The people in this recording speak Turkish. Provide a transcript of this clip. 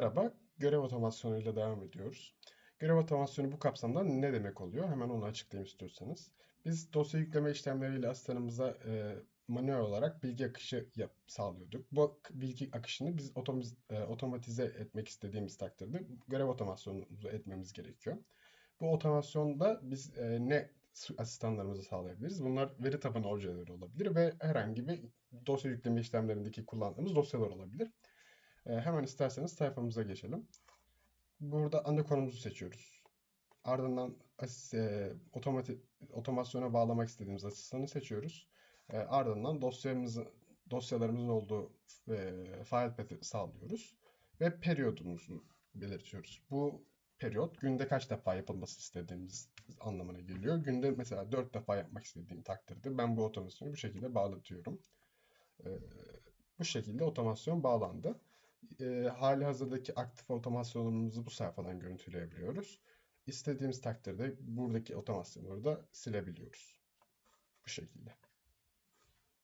Merhaba, görev otomasyonuyla devam ediyoruz. Görev otomasyonu bu kapsamda ne demek oluyor? Hemen onu açıklayayım istiyorsanız. Biz dosya yükleme işlemleriyle asistanımıza e, manuel olarak bilgi akışı yap, sağlıyorduk. Bu bilgi akışını biz otomiz, e, otomatize etmek istediğimiz takdirde görev otomasyonumuzu etmemiz gerekiyor. Bu otomasyonda biz e, ne asistanlarımızı sağlayabiliriz? Bunlar veri tabanı objeleri olabilir ve herhangi bir dosya yükleme işlemlerindeki kullandığımız dosyalar olabilir. E, hemen isterseniz sayfamıza geçelim. Burada ana konumuzu seçiyoruz. Ardından e, otomati, otomasyona bağlamak istediğimiz asistanı seçiyoruz. E, ardından dosyamızı, dosyalarımızın olduğu e, file path'i sağlıyoruz. Ve periyodumuzu belirtiyoruz. Bu periyot günde kaç defa yapılması istediğimiz anlamına geliyor. Günde mesela 4 defa yapmak istediğim takdirde ben bu otomasyonu bu şekilde bağlatıyorum. E, bu şekilde otomasyon bağlandı e, hali hazırdaki aktif otomasyonumuzu bu sayfadan görüntüleyebiliyoruz. İstediğimiz takdirde buradaki otomasyonları da silebiliyoruz. Bu şekilde.